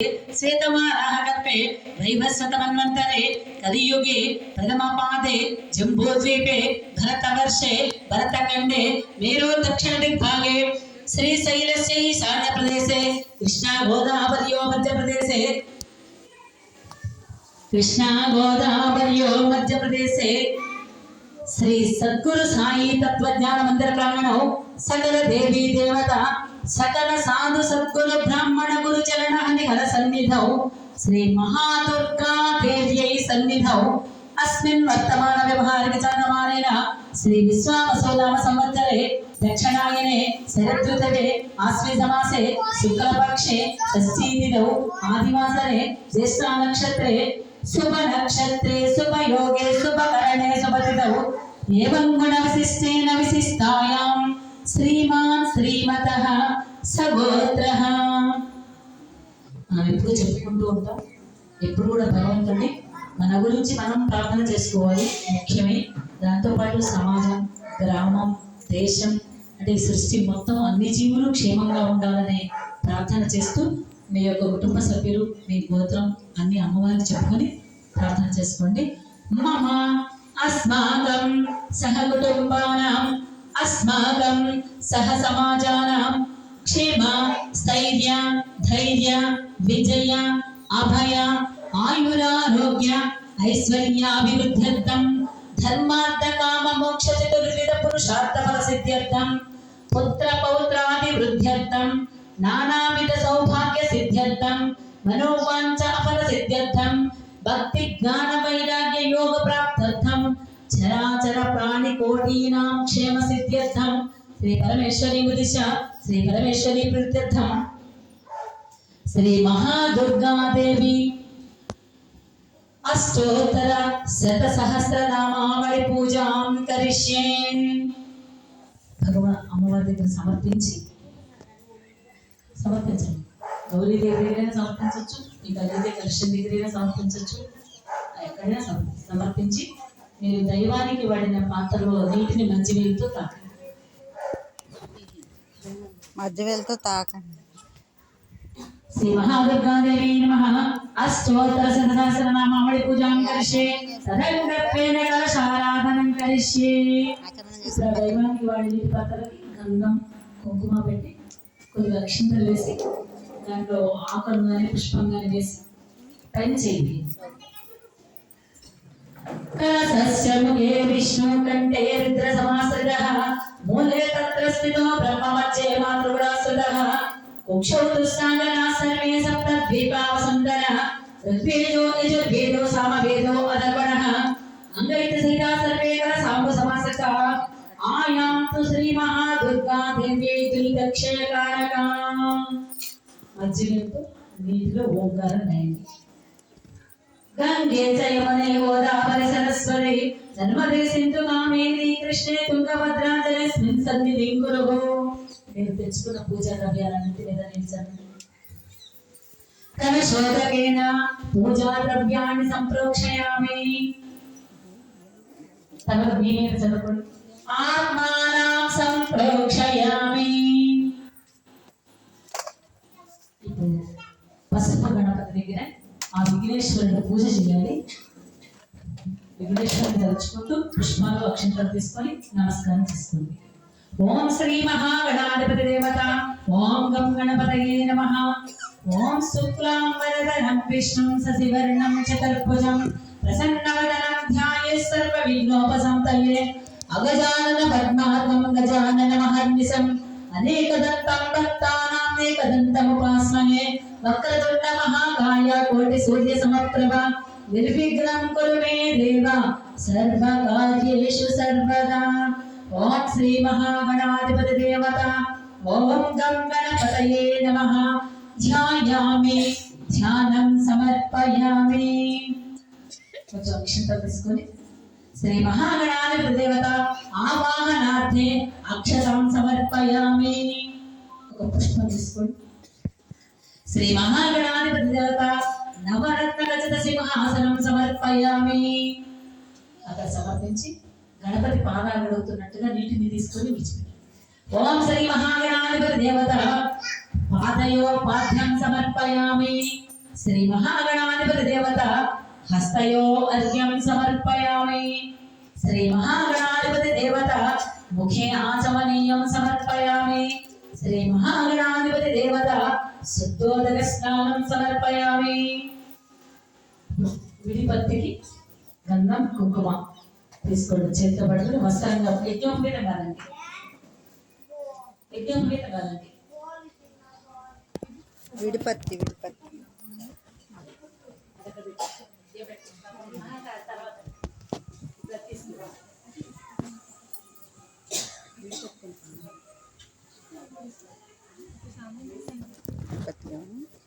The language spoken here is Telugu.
श्वेतमानाहकल्पे वैवस्वतमन्वन्तरे कलियुगे, प्रथमपादे, जम्बूद्वीपे, भरतवर्षे, भरतखण्डे, मेरोदक्षिणदिग्भागे, श्रीशैलस्य ईशान्यप्रदेशे कृष्णागोदावर्यो मध्यप्रदेशे कृष्णागोदावर्यो मध्यप्रदेशे श्रीसद्गुरुसाई तत्त्वज्ञानमन्दिरप्राङ्गणौ, सकलदेवी देवता సకల సాధు సద్గురు బ్రాహ్మణ గురు చరణ హర సన్నిధౌ. శ్రీ మహాదుర్గా దేవ్యై సన్నిధౌ. అస్మిన్ వర్తమాన వ్యవహారిక చందమానేన శ్రీ విశ్వావసోనామ సంవత్సరే. దక్షిణాయనే శరదృతవే ఆశ్వేజమాసే శుక్లపక్షే షష్ఠీతిథౌ. ఆదివాసరే జ్యేష్ఠ నక్షత్రే శుభ నక్షత్రే శుభయోగే శుభకరణే శుభతిథౌ. ఏవం గుణ విశిష్టేన విశిష్టాయాం. శ్రీమాన్ శ్రీమతః. సగోత్రః మనం ఎప్పుడు చెప్పుకుంటూ ఉంటాం. ఎప్పుడు కూడా భగవంతుడిని మన గురించి మనం ప్రార్థన చేసుకోవాలి. ముఖ్యమే. దాంతోపాటు సమాజం గ్రామం దేశం అంటే సృష్టి మొత్తం అన్ని జీవులు క్షేమంగా ఉండాలనే ప్రార్థన చేస్తూ మీ యొక్క కుటుంబ సభ్యులు మీ గోత్రం అన్ని అమ్మవారిని చెప్పుకొని ప్రార్థన చేసుకోండి. మమ అస్మాకం సహ కుటుంబానం అస్మాకం సహ సమాజానం ನಿಕ್ಷೇಪ ಸ್ಥೈರ್ಯ ಧೈರ್ಯ ವಿಜಯ ಅಭಯ ಆಯುರಾರೋಗ್ಯ ಐಶ್ವರ್ಯಾಭಿವೃದ್ಧ್ಯರ್ಥಂ ಧರ್ಮಾರ್ಥ ಕಾಮ ಮೋಕ್ಷ ಚತುರ್ವಿಧ ಪುರುಷಾರ್ಥ ಫಲ ಸಿದ್ಧ್ಯರ್ಥಂ ಪುತ್ರ ಪೌತ್ರಾದಿ ವೃದ್ಧ್ಯರ್ಥಂ ನಾನಾವಿಧ ಸೌಭಾಗ್ಯ ಸಿದ್ಧ್ಯರ್ಥಂ ಮನೋವಾಂಚ ಅಫಲ ಸಿದ್ಧ್ಯರ್ಥಂ ಭಕ್ತಿ ಜ್ಞಾನ ವೈರಾಗ್ಯ ಯೋಗ ಪ್ರಾಪ್ತ್ಯರ್ಥಂ ಚರಾಚರ ಪ್ರಾಣಿ ಕೋಟೀನಾಂ ಕ್ಷೇಮ ಸಿದ್ಧ್ಯರ್ಥಂ ಶ್ರೀ ಪರಮೇಶ್ವರಿ ಮುದಿಶಾ శ్రీ పరమేశ్వరి ప్రత్యర్థమ శ్రీ మహాదుర్గాదేవి. అష్టోత్తర శత సహస్రనామావళి పూజాం కరిష్యే. భగవాన్ అమ్మవారి దగ్గర సమర్పించి సమర్పించండి. గౌరీదేవి దగ్గరైనా సమర్పించవచ్చు ఇంకా అదే కృష్ణ దగ్గరైనా సమర్పించవచ్చు ఎక్కడైనా సమర్పించి మీరు దైవానికి వాడిన పాత్రలో నీటిని మంచి నీళ్ళతో తాకండి. మధ్య వెళ్తూ తాకండి. శ్రీ మహాదుర్గాదేవి నమ. అష్టోత్తర సహస్రనామావళి పూజాం కరిష్యే. తదంగత్వేన కలశారాధనం కరిష్యే. ఇప్పుడు దైవానికి వాడి గంధం కుంకుమ పెట్టి కొద్దిగా అక్షింతలు వేసి దాంట్లో ఆకులు కానీ పుష్పం కానీ వేసి పైన చేయండి కలశస్య ముఖే విష్ణు కంఠే రుద్ర సమాశ్రితః కుక్షౌ దుస్సాంగనా సర్వే సప్త ద్వీపావసుందరః ఋగ్వేదో యజుర్వేదో సామవేదో అధర్వణః అంగైత సహితా సర్వే కల సాంబ సమాసక్త ఆయాం తు శ్రీ మహాదుర్గా దేవ్యై దురితక్షయకారకా మధ్యలో నీటిలో ఓంకారం నయండి గంగే జయమనే గోదావరి సరస్వతి జన్మదే సింధు కామేది కృష్ణే తుంగభద్రా జలస్మిన్ సన్నిధి కురుగు। నేను తెచ్చుకున్న పూజా ద్రవ్యాలన్నింటి మీద నిలిచాను తన శోధకేన పూజా ద్రవ్యాన్ని సంప్రోక్షయామి. తన మీ మీద చదువుకోండి. ఆత్మానం సంప్రోక్షయామి. ఇప్పుడు పసుపు గణపతి దగ్గర ఆ విఘ్నేశ్వరుడు పూజ చేయాలి. విఘ్నేశ్వరుని తలుచుకుంటూ పుష్పాలు అక్షంతలు తీసుకొని నమస్కారం చేసుకోండి ఓం శ్రీ మహాగణాధిపతి దేవత ఓం గం గణపతయే నమ. ఓం శుక్లాం వరదరం విష్ణుం సశివర్ణం చతుర్భుజం ప్రసన్నవదనం ధ్యాయ సర్వ విఘ్నోపసంతయే అగజానన పద్మార్గం గజానన మహర్నిశం. అనేక దంతం భక్తానాం అనేకదంతం భక్తానామేకదంతముపాస్మహే వక్రతుండ మహాకాయ కోటి సూర్య సమప్రభ. నిర్విఘ్నం కురు మే దేవ సర్వకార్యేషు సర్వదా. ఓం శ్రీ మహాగణాధిపతి దేవత. ఓం గంగణపతయే నమః. ధ్యాయామి ధ్యానం సమర్పయామి. కొంచెం అక్షంతలు తీసుకొని శ్రీ మహాగణాధిపతి దేవత ఆవాహనార్థే అక్షతం సమర్పయామి. ఒక పుష్పం తీసుకోండి శ్రీ మహాగణాధిపతి దేవత నవరత్న రచిత సింహాసనం సమర్పయామి. అక్కడ సమర్పించి గణపతి పాదాలు అడుగుతున్నట్టుగా నీటిని తీసుకొని విడిచిపెట్టి ఓం శ్రీ మహాగణాధిపతి దేవత పాదయో పాఠ్యం సమర్పయామి. శ్రీ మహాగణాధిపతి దేవత హస్తయో అర్ఘ్యం సమర్పయామి. శ్రీ మహాగణాధిపతి దేవత ముఖే ఆచమనీయం సమర్పయామి. శ్రీ మహాగణాధిపతి దేవత శుద్ధోదక స్నానం సమర్పయామి. విడిపత్తికి గంధం కుంకుమ. తీసుకోండి చేతితో పడుకుని వస్త్రంగా యజ్ఞోపేట కాదండి. యజ్ఞం యజ్ఞోపేట కాదండి. విడిపత్తి. విడిపత్తి. విడిపత్తి.